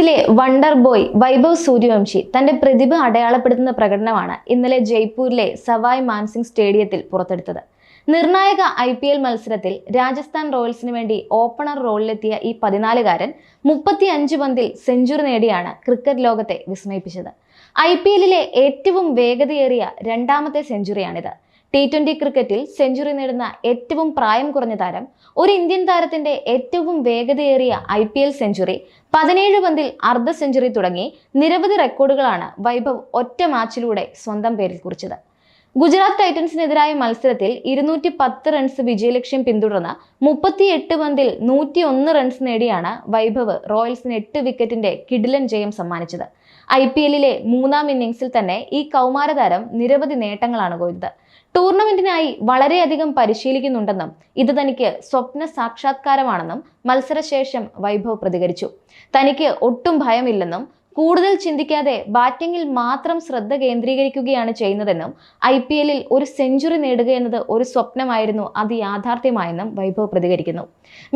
ക്രിക്കറ്റിലെ wonder boy Vaibhav Suryavanshi തന്റെ പ്രതിഭ അടയാളപ്പെടുത്തുന്ന പ്രകടനമാണ് ഇന്നലെ ജയ്പൂരിലെ സവായ് മാൻസിംഗ് സ്റ്റേഡിയത്തിൽ പുറത്തെടുത്തത്. നിർണായക ഐ പി എൽ മത്സരത്തിൽ രാജസ്ഥാൻ റോയൽസിന് വേണ്ടി ഓപ്പണർ റോളിലെത്തിയ ഈ പതിനാലുകാരൻ മുപ്പത്തി അഞ്ച് പന്തിൽ സെഞ്ചുറി നേടിയാണ് ക്രിക്കറ്റ് ലോകത്തെ വിസ്മയിപ്പിച്ചത്. ഐ പി എല്ലിലെ ഏറ്റവും വേഗതയേറിയ രണ്ടാമത്തെ സെഞ്ചുറിയാണിത്. ടി ട്വന്റി ക്രിക്കറ്റിൽ സെഞ്ചുറി നേടുന്ന ഏറ്റവും പ്രായം കുറഞ്ഞ താരം ഒരു ഇന്ത്യൻ താരത്തിന്റെ ഏറ്റവും വേഗതയേറിയ ഐ പി എൽ സെഞ്ചുറി പതിനേഴ് പന്തിൽ അർദ്ധ സെഞ്ചുറി തുടങ്ങി നിരവധി റെക്കോർഡുകളാണ് വൈഭവ് ഒറ്റ മാച്ചിലൂടെ സ്വന്തം പേരിൽ കുറിച്ചത്. ഗുജറാത്ത് ടൈറ്റൻസിനെതിരായ മത്സരത്തിൽ ഇരുന്നൂറ്റി പത്ത് റൺസ് വിജയലക്ഷ്യം പിന്തുടർന്ന് മുപ്പത്തിയെട്ട് പന്തിൽ നൂറ്റി ഒന്ന് റൺസ് നേടിയാണ് വൈഭവ് റോയൽസിന് എട്ട് വിക്കറ്റിന്റെ കിഡിലൻ ജയം സമ്മാനിച്ചത്. ഐ പി എല്ലിലെ മൂന്നാം ഇന്നിംഗ്സിൽ തന്നെ ഈ കൗമാരതാരം നിരവധി നേട്ടങ്ങളാണ് കൊയ്തത്. ടൂർണമെന്റിനായി വളരെയധികം പരിശീലിക്കുന്നുണ്ടെന്നും ഇത് തനിക്ക് സ്വപ്ന സാക്ഷാത്കാരമാണെന്നും മത്സരശേഷം വൈഭവ് പ്രതികരിച്ചു. തനിക്ക് ഒട്ടും ഭയമില്ലെന്നും കൂടുതൽ ചിന്തിക്കാതെ ബാറ്റിംഗിൽ മാത്രം ശ്രദ്ധ കേന്ദ്രീകരിക്കുകയാണ് ചെയ്യുന്നതെന്നും ഐ പി എല്ലിൽ ഒരു സെഞ്ചുറി നേടുക എന്നത് ഒരു സ്വപ്നമായിരുന്നു അത് യാഥാർത്ഥ്യമായെന്നും വൈഭവ് പ്രതികരിക്കുന്നു.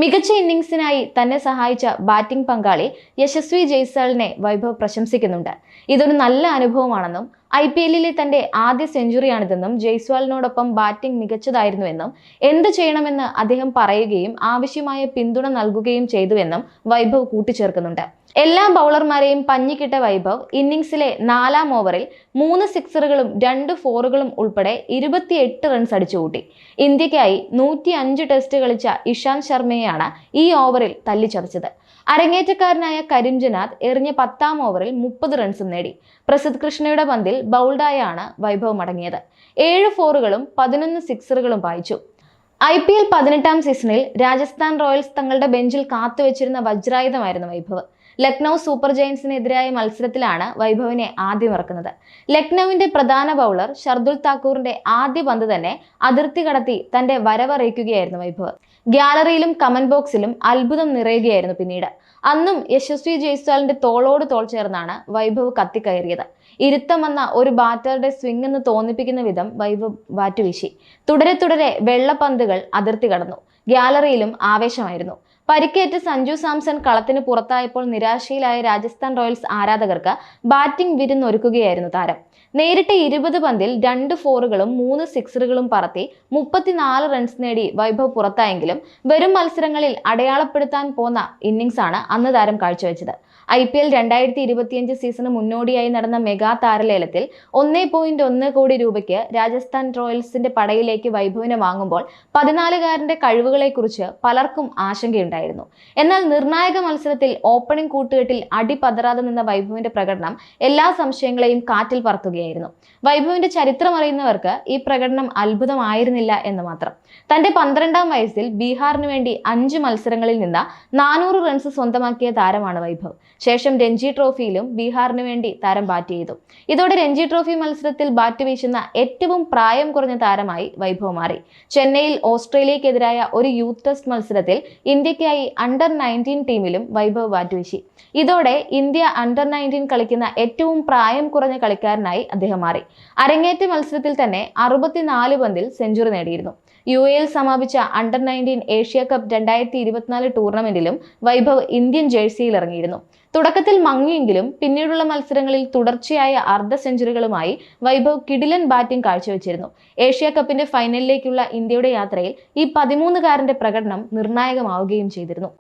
മികച്ച ഇന്നിംഗ്സിനായി തന്നെ സഹായിച്ച ബാറ്റിംഗ് പങ്കാളി യശസ്വി ജയ്സാളിനെ വൈഭവ് പ്രശംസിക്കുന്നുണ്ട്. ഇതൊരു നല്ല അനുഭവമാണെന്നും ഐ പി എല്ലിലെ തന്റെ ആദ്യ സെഞ്ചുറിയാണിതെന്നും ജയ്സ്വാളിനോടൊപ്പം ബാറ്റിംഗ് മികച്ചതായിരുന്നുവെന്നും എന്ത് ചെയ്യണമെന്ന് അദ്ദേഹം പറയുകയും ആവശ്യമായ പിന്തുണ നൽകുകയും ചെയ്തുവെന്നും വൈഭവ് കൂട്ടിച്ചേർക്കുന്നുണ്ട്. എല്ലാ ബൗളർമാരെയും പഞ്ഞിക്കിട്ട വൈഭവ് ഇന്നിംഗ്സിലെ നാലാം ഓവറിൽ മൂന്ന് സിക്സറുകളും രണ്ട് ഫോറുകളും ഉൾപ്പെടെ ഇരുപത്തിയെട്ട് റൺസ് അടിച്ചുകൂട്ടി. ഇന്ത്യക്കായി നൂറ്റി അഞ്ച് ടെസ്റ്റ് കളിച്ച ഇഷാന്ത് ശർമ്മയെയാണ് ഈ ഓവറിൽ തല്ലിച്ചതച്ചത്. അരങ്ങേറ്റക്കാരനായ കരിംജനാഥ് എറിഞ്ഞ പത്താം ഓവറിൽ മുപ്പത് റൺസും നേടി. പ്രസിദ്ധ് കൃഷ്ണയുടെ പന്തിൽ ബൗൾഡായാണ് വൈഭവ് മടങ്ങിയത്. ഏഴ് ഫോറുകളും പതിനൊന്ന് സിക്സറുകളും വായിച്ചു. ഐ പി എൽ പതിനെട്ടാം സീസണിൽ രാജസ്ഥാൻ റോയൽസ് തങ്ങളുടെ ബെഞ്ചിൽ കാത്തുവച്ചിരുന്ന വജ്രായുധമായിരുന്നു വൈഭവ്. ലക്നൗ സൂപ്പർ ജയൻസിനെതിരായ മത്സരത്തിലാണ് വൈഭവിനെ ആദ്യം ഇറക്കുന്നത്. ലക്നൌവിന്റെ പ്രധാന ബൗളർ ഷർദുൽ താക്കൂറിന്റെ ആദ്യ പന്ത് തന്നെ അതിർത്തി കടത്തി തന്റെ വരവറിയിക്കുകയായിരുന്നു വൈഭവ്. ഗ്യാലറിയിലും കമന്റ് ബോക്സിലും അത്ഭുതം നിറയുകയായിരുന്നു പിന്നീട്. അന്നും യശസ്വി ജയ്സ്വാളിന്റെ തോളോട് തോൾ ചേർന്നാണ് വൈഭവ് കത്തിക്കയറിയത്. ഇരുത്തം വന്ന ഒരു ബാറ്ററുടെ സ്വിംഗ് എന്ന് തോന്നിപ്പിക്കുന്ന വിധം വൈഭവ് ബാറ്റ് വീശി. തുടരെ തുടരെ വെള്ളപ്പന്തുകൾ അതിർത്തി കടന്നു. ഗ്യാലറിയിലും ആവേശമായിരുന്നു. പരിക്കേറ്റ് സഞ്ജു സാംസൺ കളത്തിന് പുറത്തായപ്പോൾ നിരാശയിലായ രാജസ്ഥാൻ റോയൽസ് ആരാധകർക്ക് ബാറ്റിംഗ് വിരുന്നൊരുക്കുകയായിരുന്നു താരം. നേരിട്ട് ഇരുപത് പന്തിൽ രണ്ട് ഫോറുകളും മൂന്ന് സിക്സറുകളും പറത്തി മുപ്പത്തിനാല് റൺസ് നേടി വൈഭവ് പുറത്തായെങ്കിലും വരും മത്സരങ്ങളിൽ അടയാളപ്പെടുത്താൻ പോന്ന ഇന്നിംഗ്സാണ് അന്ന് താരം കാഴ്ചവെച്ചത്. ഐ പി എൽ രണ്ടായിരത്തി ഇരുപത്തിയഞ്ച് സീസണ് മുന്നോടിയായി നടന്ന മെഗാ താരലേലത്തിൽ ഒന്നേ പോയിന്റ് ഒന്ന് കോടി രൂപയ്ക്ക് രാജസ്ഥാൻ റോയൽസിന്റെ പടയിലേക്ക് വൈഭവിനെ വാങ്ങുമ്പോൾ പതിനാലുകാരന്റെ കഴിവുകളെക്കുറിച്ച് പലർക്കും ആശങ്കയുണ്ടായിരുന്നു എന്നാൽ നിർണായക മത്സരത്തിൽ ഓപ്പണിംഗ് കൂട്ടുകെട്ടിൽ അടി പതറാതെ നിന്ന വൈഭവിന്റെ പ്രകടനം എല്ലാ സംശയങ്ങളെയും കാറ്റിൽ പറത്തുകയായിരുന്നു. വൈഭവിന്റെ ചരിത്രം അറിയുന്നവർക്ക് ഈ പ്രകടനം അത്ഭുതമായിരുന്നില്ല എന്ന് മാത്രം. തന്റെ പന്ത്രണ്ടാം വയസ്സിൽ ബീഹാറിന് വേണ്ടി അഞ്ച് മത്സരങ്ങളിൽ നിന്ന് നാനൂറ് റൺസ് സ്വന്തമാക്കിയ താരമാണ് വൈഭവ്. ശേഷം രഞ്ജി ട്രോഫിയിലും ബീഹാറിന് വേണ്ടി താരം ബാറ്റ് ചെയ്തു. ഇതോടെ രഞ്ജി ട്രോഫി മത്സരത്തിൽ ബാറ്റ് വീശുന്ന ഏറ്റവും പ്രായം കുറഞ്ഞ താരമായി വൈഭവ് മാറി. ചെന്നൈയിൽ ഓസ്ട്രേലിയക്കെതിരായ ഒരു യൂത്ത് ടെസ്റ്റ് മത്സരത്തിൽ ഇന്ത്യക്കായി അണ്ടർ നയന്റീൻ ടീമിലും വൈഭവ് വാറ്റുവീശി. ഇതോടെ ഇന്ത്യ അണ്ടർ നയന്റീൻ കളിക്കുന്ന ഏറ്റവും പ്രായം കുറഞ്ഞ കളിക്കാരനായി അദ്ദേഹം മാറി. അരങ്ങേറ്റ മത്സരത്തിൽ തന്നെ അറുപത്തിനാല് പന്തിൽ സെഞ്ചുറി നേടിയിരുന്നു. യു എയിൽ സമാപിച്ച അണ്ടർ നയന്റീൻ ഏഷ്യ കപ്പ് രണ്ടായിരത്തി ഇരുപത്തിനാല് ടൂർണമെന്റിലും വൈഭവ് ഇന്ത്യൻ ജേഴ്സിയിൽ ഇറങ്ങിയിരുന്നു. തുടക്കത്തിൽ മങ്ങിയെങ്കിലും പിന്നീടുള്ള മത്സരങ്ങളിൽ തുടർച്ചയായ അർദ്ധ സെഞ്ചുറികളുമായി വൈഭവ് കിടിലൻ ബാറ്റിംഗ് കാഴ്ചവെച്ചിരുന്നു. ഏഷ്യ കപ്പിന്റെ ഫൈനലിലേക്കുള്ള ഇന്ത്യയുടെ യാത്രയിൽ ഈ പതിമൂന്നുകാരന്റെ പ്രകടനം നിർണായകമാവുകയും ചെയ്തിരുന്നു.